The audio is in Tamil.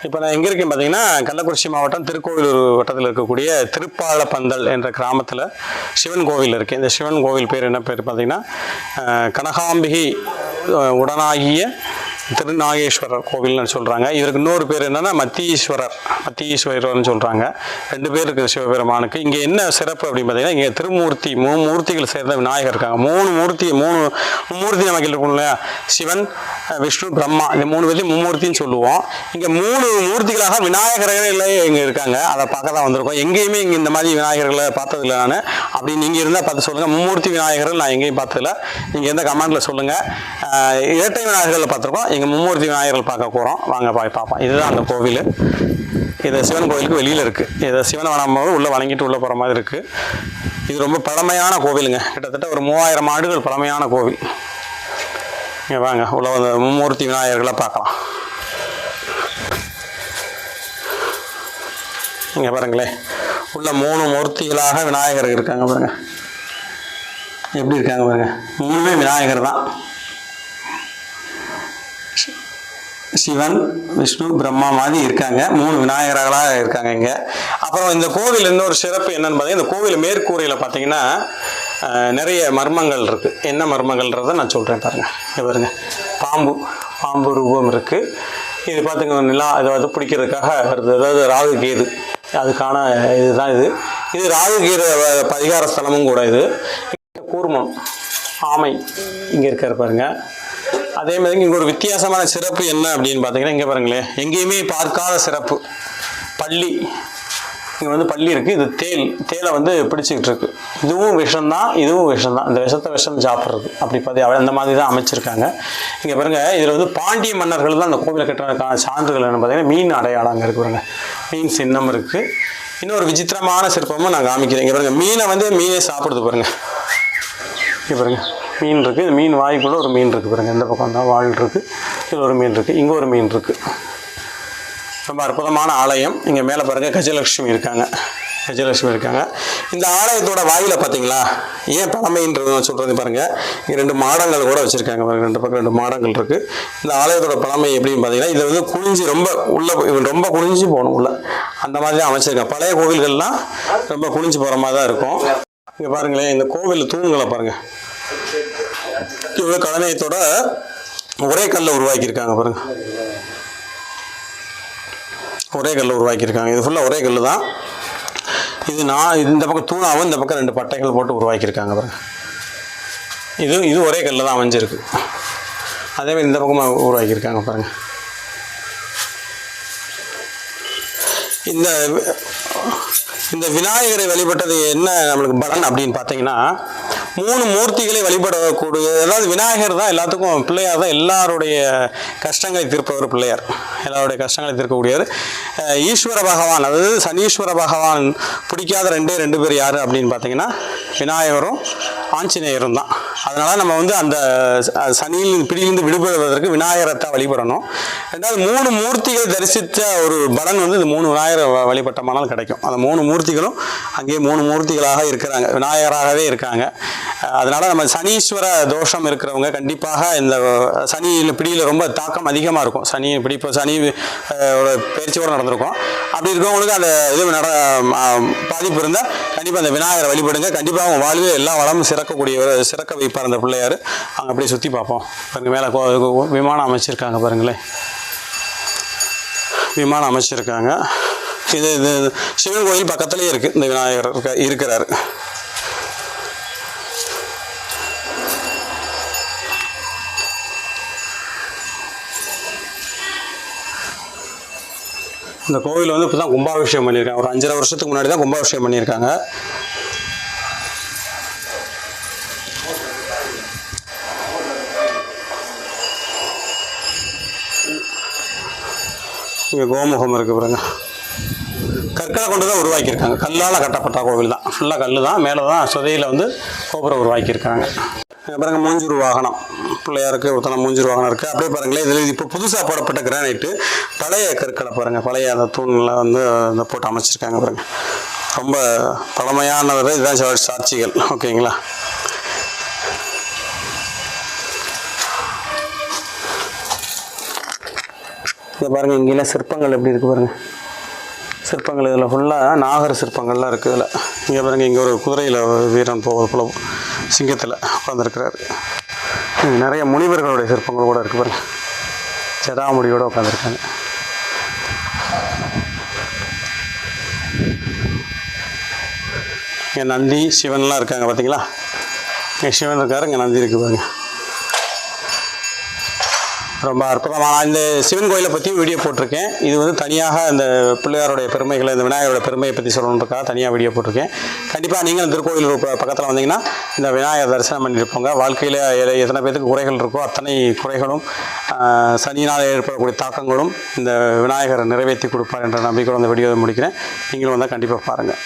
இப்போ நான் எங்கே இருக்கேன் பார்த்தீங்கன்னா கள்ளக்குறிச்சி மாவட்டம் திருக்கோவிலூர் வட்டத்தில் இருக்கக்கூடிய திருப்பாலப்பந்தல் என்ற கிராமத்தில் சிவன் கோவில் இருக்குது இந்த சிவன் கோவில் பேர் என்ன பேர் பார்த்தீங்கன்னா கனகாம்பிகை உடனாகிய திருநாகேஸ்வரர் கோவில்னு சொல்கிறாங்க இவருக்கு இன்னொரு பேர் என்னென்னா மத்தீஸ்வரர் மத்தீஸ்வரர்னு சொல்கிறாங்க ரெண்டு பேர் இருக்குது சிவபெருமானுக்கு. இங்கே என்ன சிறப்பு அப்படின்னு பார்த்தீங்கன்னா இங்கே திருமூர்த்தி மூணு மூர்த்திகள் சேர்ந்த விநாயகர் இருக்காங்க. மூணு மூர்த்தி மூணு மும்மூர்த்தி நமக்கு இருக்கும் இல்லையா சிவன் விஷ்ணு பிரம்மா இந்த மூணு பேர்த்தையும் மும்மூர்த்தின்னு சொல்லுவோம். இங்கே மூணு மூர்த்திகளாக விநாயகர்களே இங்கே இருக்காங்க. அதை பார்க்க தான் வந்திருக்கோம். எங்கேயுமே இங்கே இந்த மாதிரி விநாயகர்களை பார்த்ததில்ல நான். அப்படி நீங்கள் இருந்தால் பார்த்து சொல்லுங்கள் மும்மூர்த்தி விநாயகர்கள் நான் எங்கேயும் பார்த்ததில்ல. நீங்கள் எந்த கமெண்ட்டில் சொல்லுங்கள் இரட்டை விநாயகர்களை பார்த்துருக்கோம். இங்கே மும்மூர்த்தி விநாயகர்கள் பார்க்க போகிறோம் வாங்க போய் பார்ப்போம். இதுதான் அந்த கோவில். இது சிவன் கோவிலுக்கு வெளியில் இருக்குது இதை சிவனை வணங்கும்போது உள்ளே வணங்கிட்டு உள்ளே போகிற மாதிரி இருக்குது இது ரொம்ப பழமையான கோவிலுங்க. கிட்டத்தட்ட ஒரு மூவாயிரம் ஆண்டுகள் பழமையான கோவில். இங்கே வாங்க உள்ள வந்து மும்மூர்த்தி விநாயகர்களை பார்க்கலாம். இங்கே பாருங்களேன் உள்ள மூணு மூர்த்திகளாக விநாயகர் இருக்காங்க பாருங்கள் எப்படி இருக்காங்க பாருங்கள் மூணுமே விநாயகர் தான். சிவன் விஷ்ணு பிரம்மா மாதிரி இருக்காங்க. மூணு விநாயகர்களாக இருக்காங்க இங்கே. அப்புறம் இந்த கோவில் இன்னொரு சிறப்பு என்னன்னு பார்த்தீங்கன்னா இந்த கோவில் மேற்கூரையில் பார்த்தீங்கன்னா நிறைய மர்மங்கள் இருக்குது என்ன மர்மங்கள்ன்றதை நான் சொல்கிறேன் பாருங்கள் இங்கே பாருங்கள் பாம்பு பாம்பு ரூபம் இருக்குது இது பார்த்துங்க நிலா இதை வந்து பிடிக்கிறதுக்காக வருது. அதாவது ராகு கேது. அதுக்கான இதுதான் இது. இது ராகு கீர பரிகார ஸ்தலமும் கூட இது. கூர்மம் ஆமை இங்கே இருக்கிற பாருங்க. அதே மாதிரி இங்கே ஒரு வித்தியாசமான சிறப்பு என்ன அப்படின்னு பார்த்தீங்கன்னா இங்கே பாருங்களேன். எங்கேயுமே பார்க்காத சிறப்பு. பள்ளி. இங்கே வந்து பள்ளி இருக்குது இது தேல். தேலை வந்து பிடிச்சிக்கிட்டு இருக்கு. இதுவும் விஷம்தான் இதுவும் விஷம்தான். இந்த விஷத்தை விஷம் சாப்பிட்றது. அப்படி பார்த்து அந்த மாதிரி தான் அமைச்சிருக்காங்க. இங்கே பாருங்க இதில் வந்து பாண்டிய மன்னர்கள் தான் அந்த கோவிலை கட்டுறதுக்கான சான்றுகள் என்ன பார்த்தீங்கன்னா மீன் அடையாளம் அங்கே இருக்கு பாருங்கள் மீன் சின்னம் இருக்குது இன்னொரு விசித்திரமான சிற்பமும் நான் காமிக்கிறேன். இங்கே பாருங்கள் மீனை வந்து மீனே சாப்பிடுது பாருங்கள் இங்கே பாருங்கள் மீன் இருக்குது இந்த மீன் வாய்க்குள்ளே ஒரு மீன் இருக்குது பாருங்கள் இந்த பக்கம் தான் வால் இருக்குது இதில் ஒரு மீன் இருக்குது இங்கே ஒரு மீன் இருக்குது ரொம்ப அற்புதமான ஆலயம். இங்கே மேலே பாருங்கள் கஜலட்சுமி இருக்காங்க. கஜலட்சுமி இருக்காங்க. இந்த ஆலயத்தோட வாயில் பார்த்தீங்களா ஏன் பழமைன்றது நான் சொல்கிறது பாருங்கள் இங்கே ரெண்டு மாடங்கள் கூட வச்சுருக்காங்க பாருங்கள் ரெண்டு பக்கம் ரெண்டு மாடங்கள் இருக்குது இந்த ஆலயத்தோட பழமை எப்படின்னு பார்த்தீங்கன்னா இதில் வந்து குனிஞ்சு ரொம்ப உள்ளே ரொம்ப குனிஞ்சு போகணும் உள்ள. அந்த மாதிரி தான் அமைச்சிருக்காங்க. பழைய கோவில்கள்லாம் ரொம்ப குனிஞ்சு போகிற மாதிரி தான் இருக்கும். இங்கே பாருங்களேன் இந்த கோவில் தூண்களை பாருங்கள் இவ்வளோ கலனையத்தோட ஒரே கல்லை உருவாக்கியிருக்காங்க பாருங்க. ஒரே கல்லை உருவாக்கியிருக்காங்க. இது ஃபுல்லாக ஒரே கல் தான். இது நான் இந்த பக்கம் தூணாவும் இந்த பக்கம் ரெண்டு பட்டைகள் போட்டு உருவாக்கியிருக்காங்க பாருங்க. இது இது ஒரே கல்லில் தான் அமைஞ்சிருக்கு. அதே மாதிரி இந்த பக்கமாக உருவாக்கியிருக்காங்க பாருங்க. இந்த இந்த விநாயகரை வழிபட்டது என்ன நம்மளுக்கு பலன் அப்படின்னு பார்த்தீங்கன்னா மூணு மூர்த்திகளை வழிபடக்கூடிய அதாவது விநாயகர் தான் எல்லாத்துக்கும் பிள்ளையார் தான். எல்லாருடைய கஷ்டங்களை தீர்ப்பவர் பிள்ளையார். எல்லாருடைய கஷ்டங்களை தீர்க்கக்கூடியவர். ஈஸ்வர பகவான். அதாவது சனீஸ்வர பகவான் பிடிக்காத ரெண்டே ரெண்டு பேர் யார் அப்படின்னு பார்த்தீங்கன்னா விநாயகரும் ஆஞ்சநேயரும் தான். அதனால் நம்ம வந்து அந்த ச- சனியில் பிடியிலிருந்து விடுபடுவதற்கு விநாயகரை தான் வழிபடணும். ரெண்டாவது மூணு மூர்த்திகள் தரிசித்த ஒரு பலன் வந்து இந்த மூணு விநாயகர் வ- வழிபட்டமானால் கிடைக்கும். அந்த மூணு மூர்த்திகளும் அங்கேயே மூணு மூர்த்திகளாக இருக்கிறாங்க. விநாயகராகவே இருக்காங்க. அதனால நம்ம சனீஸ்வர தோஷம் இருக்கிறவங்க கண்டிப்பாக இந்த சனியில் பிடியில் ரொம்ப தாக்கம் அதிகமாக இருக்கும். சனி பிடி இப்போ சனி ஒரு பயிற்சியோடு நடந்திருக்கும். அப்படி இருக்கவங்களுக்கு அந்த இது நட பாதிப்பு இருந்தால் கண்டிப்பாக அந்த விநாயகரை வழிபடுங்க. கண்டிப்பாக அவங்க வாழ்வில் எல்லா வளமும் சிறக்கக்கூடியவர் சிறக்க வைப்பார் அந்த பிள்ளையார். அங்கே அப்படியே சுற்றி பார்ப்போம். பாருங்கள் மேலே கோ- விமானம் அமைச்சிருக்காங்க பாருங்களேன் விமானம் அமைச்சிருக்காங்க. இது இது சிவன் கோயில் பக்கத்துலேயே இருக்குது இந்த விநாயகர் இருக்க இருக்கிறாரு. இந்த கோவில் வந்து இப்போ தான் கும்பாபிஷேகம் பண்ணியிருக்காங்க. ஒரு அஞ்சரை வருஷத்துக்கு முன்னாடி தான் கும்பாபிஷேகம் பண்ணியிருக்காங்க. இங்கே கோமுகம் இருக்கு பாருங்க. கற்களை கொண்டு தான் உருவாக்கியிருக்காங்க. கல்லால் கட்டப்பட்ட கோவில் தான் ஃபுல்லாக கல் தான் மேலே தான் சுதையில் வந்து கோபுரம் உருவாக்கியிருக்காங்க. பாருங்க மூஞ்சூர் வாகனம். பிள்ளையாருக்கு ஒருத்தனை மூஞ்சூர் வாகனம் இருக்குது அப்படியே பாருங்களேன் இதில் இப்போ புதுசாக போடப்பட்ட கிரானைட்டு பழைய கற்களை பாருங்கள் பழைய அந்த தூணில் வந்து இந்த போட்டு அமைச்சிருக்காங்க பாருங்கள் ரொம்ப பழமையானவர் இதுதான் சாட்சிகள் ஓகேங்களா? இதை பாருங்கள் இங்கெல்லாம் சிற்பங்கள் எப்படி இருக்குது பாருங்கள் சிற்பங்கள் இதில் ஃபுல்லாக நாகர் சிற்பங்கள்லாம் இருக்குது இதில். இங்கே பாருங்கள் இங்கே ஒரு குதிரையில் வீரன் போவது போல சிங்கத்தில் உட்காந்துருக்கிறாரு நிறைய முனிவர்களுடைய சிற்பங்கள் கூட இருக்குது பாருங்கள் ஜடாமுடியோடு உட்காந்துருக்காங்க இங்கே நந்தி சிவன்லாம் இருக்காங்க பார்த்தீங்களா இங்கே சிவன் இருக்காரு இங்கே நந்தி இருக்குது பாருங்க. ரொம்ப அற்புதமான இந்த சிவன் கோயிலை பற்றியும் வீடியோ போட்டிருக்கேன். இது வந்து தனியாக இந்த பிள்ளையாருடைய பெருமைகளை இந்த விநாயகரோட பெருமையை பற்றி சொல்லணுன்றக்காக தனியாக வீடியோ போட்டிருக்கேன். கண்டிப்பாக நீங்களும் திருக்கோயில் பக்கத்தில் வந்தீங்கன்னா இந்த விநாயகர் தரிசனம் பண்ணிட்டு போங்க. வாழ்க்கையில் எத்தனை பேருக்கு குறைகள் இருக்கோ அத்தனை குறைகளும் சனியினால் ஏற்படக்கூடிய தாக்கங்களும் இந்த விநாயகரை நிறைவேற்றி கொடுப்பார் என்ற நம்பிக்கையோடு அந்த வீடியோவை முடிக்கிறேன். நீங்களும் வந்தால் கண்டிப்பாக பாருங்கள்